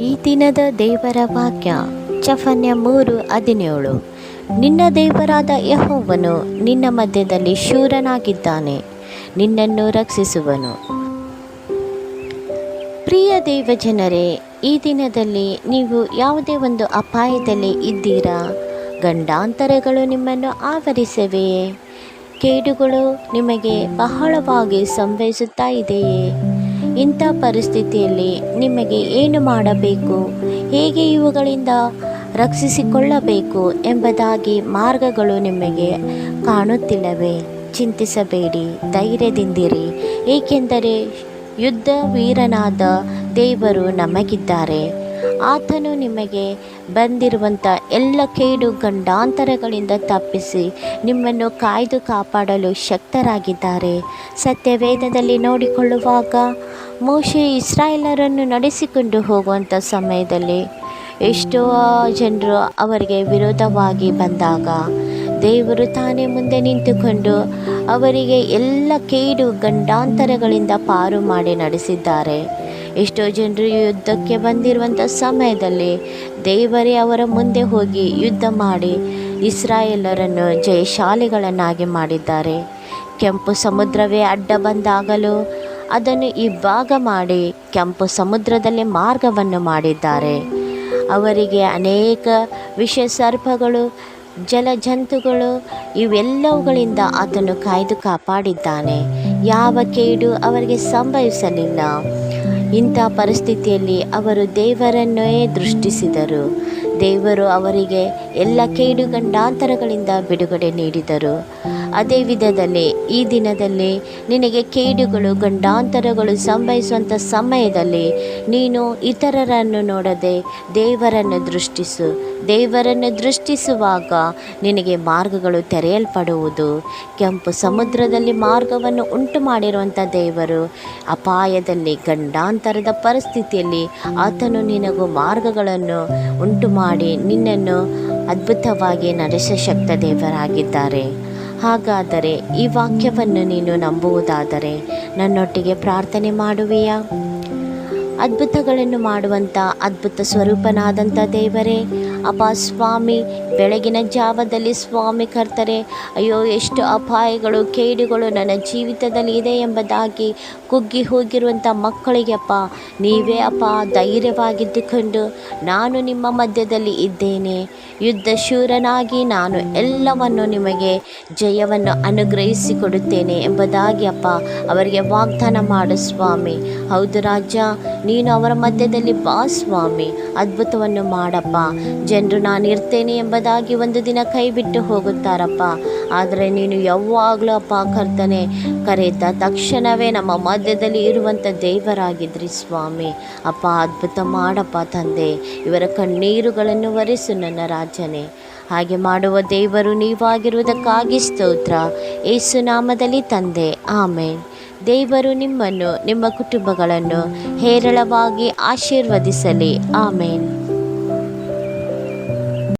ಈ ದಿನದ ದೇವರ ವಾಕ್ಯ, ಚಫನ್ಯ ಮೂರು ಹದಿನೇಳು. ನಿನ್ನ ದೇವರಾದ ಯಹೋವನು ನಿನ್ನ ಮಧ್ಯದಲ್ಲಿ ಶೂರನಾಗಿದ್ದಾನೆ, ನಿನ್ನನ್ನು ರಕ್ಷಿಸುವನು. ಪ್ರಿಯ ದೇವ ಜನರೇ ಈ ದಿನದಲ್ಲಿ ನೀವು ಯಾವುದೇ ಒಂದು ಅಪಾಯದಲ್ಲಿ ಇದ್ದೀರಾ? ಗಂಡಾಂತರಗಳು ನಿಮ್ಮನ್ನು ಆವರಿಸವೆಯೇ? ಕೇಡುಗಳು ನಿಮಗೆ ಬಹಳವಾಗಿ ಸಂಭವಿಸುತ್ತಾ ಇದೆಯೇ? ಇಂಥ ಪರಿಸ್ಥಿತಿಯಲ್ಲಿ ನಿಮಗೆ ಏನು ಮಾಡಬೇಕು? ಹೇಗೆ ಇವುಗಳಿಂದ ರಕ್ಷಿಸಿಕೊಳ್ಳಬೇಕು ಎಂಬುದಾಗಿ ಮಾರ್ಗಗಳು ನಿಮಗೆ ಕಾಣುತ್ತಿಲ್ಲವೇ? ಚಿಂತಿಸಬೇಡಿ, ಧೈರ್ಯದಿಂದಿರಿ. ಏಕೆಂದರೆ ಯುದ್ಧ ವೀರನಾದ ದೇವರು ನಮಗಿದ್ದಾರೆ. ಆತನು ನಿಮಗೆ ಬಂದಿರುವಂಥ ಎಲ್ಲ ಕೇಡು ಗಂಡಾಂತರಗಳಿಂದ ತಪ್ಪಿಸಿ ನಿಮ್ಮನ್ನು ಕಾಯ್ದು ಕಾಪಾಡಲು ಶಕ್ತರಾಗಿದ್ದಾರೆ. ಸತ್ಯವೇದದಲ್ಲಿ ನೋಡಿಕೊಳ್ಳುವಾಗ ಮೋಶೆ ಇಸ್ರಾಯೇಲರನ್ನು ನಡೆಸಿಕೊಂಡು ಹೋಗುವಂಥ ಸಮಯದಲ್ಲಿ ಎಷ್ಟೋ ಜನರು ಅವರಿಗೆ ವಿರೋಧವಾಗಿ ಬಂದಾಗ ದೇವರು ತಾನೇ ಮುಂದೆ ನಿಂತುಕೊಂಡು ಅವರಿಗೆ ಎಲ್ಲ ಕೇಡು ಗಂಡಾಂತರಗಳಿಂದ ಪಾರು ಮಾಡಿ ನಡೆಸಿದ್ದಾರೆ. ಎಷ್ಟೋ ಜನರು ಯುದ್ಧಕ್ಕೆ ಬಂದಿರುವಂಥ ಸಮಯದಲ್ಲಿ ದೇವರೇ ಅವರ ಮುಂದೆ ಹೋಗಿ ಯುದ್ಧ ಮಾಡಿ ಇಸ್ರಾಯೇಲರನ್ನು ಜಯಶಾಲಿಗಳನ್ನಾಗಿ ಮಾಡಿದ್ದಾರೆ. ಕೆಂಪು ಸಮುದ್ರವೇ ಅಡ್ಡ ಬಂದಾಗಲೂ ಅದನ್ನು ಇಬ್ಬಾಗ ಮಾಡಿ ಕೆಂಪು ಸಮುದ್ರದಲ್ಲಿ ಮಾರ್ಗವನ್ನು ಮಾಡಿದ್ದಾರೆ. ಅವರಿಗೆ ಅನೇಕ ವಿಷ ಸರ್ಪಗಳು ಜಲಜಂತುಗಳು ಇವೆಲ್ಲವುಗಳಿಂದ ಅದನ್ನು ಕಾಯ್ದು ಕಾಪಾಡಿದ್ದಾನೆ. ಯಾವ ಕೇಡು ಅವರಿಗೆ ಸಂಭವಿಸಲಿಲ್ಲ. ಇಂಥ ಪರಿಸ್ಥಿತಿಯಲ್ಲಿ ಅವರು ದೇವರನ್ನೇ ದೃಷ್ಟಿಸಿದರು. ದೇವರು ಅವರಿಗೆ ಎಲ್ಲ ಕೇಡು ಗಂಡಾಂತರಗಳಿಂದ ಬಿಡುಗಡೆ ನೀಡಿದರು. ಅದೇ ವಿಧದಲ್ಲಿ ಈ ದಿನದಲ್ಲಿ ನಿನಗೆ ಕೇಡುಗಳು, ಗಂಡಾಂತರಗಳು ಸಂಭವಿಸುವಂಥ ಸಮಯದಲ್ಲಿ ನೀನು ಇತರರನ್ನು ನೋಡದೆ ದೇವರನ್ನು ದೃಷ್ಟಿಸು. ದೇವರನ್ನು ದೃಷ್ಟಿಸುವಾಗ ನಿನಗೆ ಮಾರ್ಗಗಳು ತೆರೆಯಲ್ಪಡುವುದು. ಕೆಂಪು ಸಮುದ್ರದಲ್ಲಿ ಮಾರ್ಗವನ್ನು ಉಂಟು ಮಾಡಿರುವಂಥ ದೇವರು ಅಪಾಯದಲ್ಲಿ, ಗಂಡಾಂತರದ ಪರಿಸ್ಥಿತಿಯಲ್ಲಿ ಆತನು ನಿನಗೂ ಮಾರ್ಗಗಳನ್ನು ಉಂಟು ಮಾಡಿ ನಿನ್ನನ್ನು ಅದ್ಭುತವಾಗಿ ನಡೆಸಶಕ್ತ ದೇವರಾಗಿದ್ದಾರೆ. ಹಾಗಾದರೆ ಈ ವಾಕ್ಯವನ್ನು ನೀನು ನಂಬುವುದಾದರೆ ನನ್ನೊಟ್ಟಿಗೆ ಪ್ರಾರ್ಥನೆ ಮಾಡುವೆಯಾ? ಅದ್ಭುತಗಳನ್ನು ಮಾಡುವಂಥ ಅದ್ಭುತ ಸ್ವರೂಪನಾದಂಥ ದೇವರೇ. ಅಪ್ಪ ಸ್ವಾಮಿ, ಬೆಳಗಿನ ಜಾವದಲ್ಲಿ ಸ್ವಾಮಿ ಕರ್ತರೆ, ಅಯ್ಯೋ ಎಷ್ಟು ಅಪಾಯಗಳು, ಕೇಡುಗಳು ನನ್ನ ಜೀವಿತದಲ್ಲಿ ಇದೆ ಎಂಬುದಾಗಿ ಕುಗ್ಗಿ ಹೋಗಿರುವಂಥ ಮಕ್ಕಳಿಗೆ ಅಪ್ಪ, ನೀವೇ ಅಪ್ಪ ಧೈರ್ಯವಾಗಿದ್ದುಕೊಂಡು ನಾನು ನಿಮ್ಮ ಮಧ್ಯದಲ್ಲಿ ಇದ್ದೇನೆ. ಯುದ್ಧ ಶೂರನಾಗಿ ನಾನು ಎಲ್ಲವನ್ನು ನಿಮಗೆ ಜಯವನ್ನು ಅನುಗ್ರಹಿಸಿ ಕೊಡುತ್ತೇನೆ ಎಂಬುದಾಗಿ ಅಪ್ಪ ಅವರಿಗೆ ವಾಗ್ದಾನ ಮಾಡು ಸ್ವಾಮಿ. ಹೌದು ರಾಜ ನೀನು ಅವರ ಮಧ್ಯದಲ್ಲಿ ಬಾ ಸ್ವಾಮಿ. ಅದ್ಭುತವನ್ನು ಮಾಡಪ್ಪ. ಜನರು ನಾನು ಇರ್ತೇನೆ ಎಂಬುದಾಗಿ ಒಂದು ದಿನ ಕೈ ಬಿಟ್ಟು ಹೋಗುತ್ತಾರಪ್ಪ. ಆದರೆ ನೀನು ಯಾವಾಗಲೂ ಅಪ್ಪ ಕರ್ತನೆ ಕರೆಯುತ್ತ ತಕ್ಷಣವೇ ನಮ್ಮ ಮಧ್ಯದಲ್ಲಿ ಇರುವಂಥ ದೇವರಾಗಿದ್ರಿ ಸ್ವಾಮಿ. ಅಪ್ಪ, ಅದ್ಭುತ ಮಾಡಪ್ಪ ತಂದೆ. ಇವರ ಕಣ್ಣೀರುಗಳನ್ನು ಒರೆಸು ನನ್ನ ರಾಜನೇ. ಹಾಗೆ ಮಾಡುವ ದೇವರು ನೀವಾಗಿರುವುದಕ್ಕಾಗಿ ಸ್ತೋತ್ರ. ಏಸು ನಾಮದಲ್ಲಿ ತಂದೆ. ಆಮೇನ್. ದೇವರು ನಿಮ್ಮನ್ನು ನಿಮ್ಮ ಕುಟುಂಬಗಳನ್ನು ಹೇರಳವಾಗಿ ಆಶೀರ್ವದಿಸಲಿ. ಆಮೇನ್.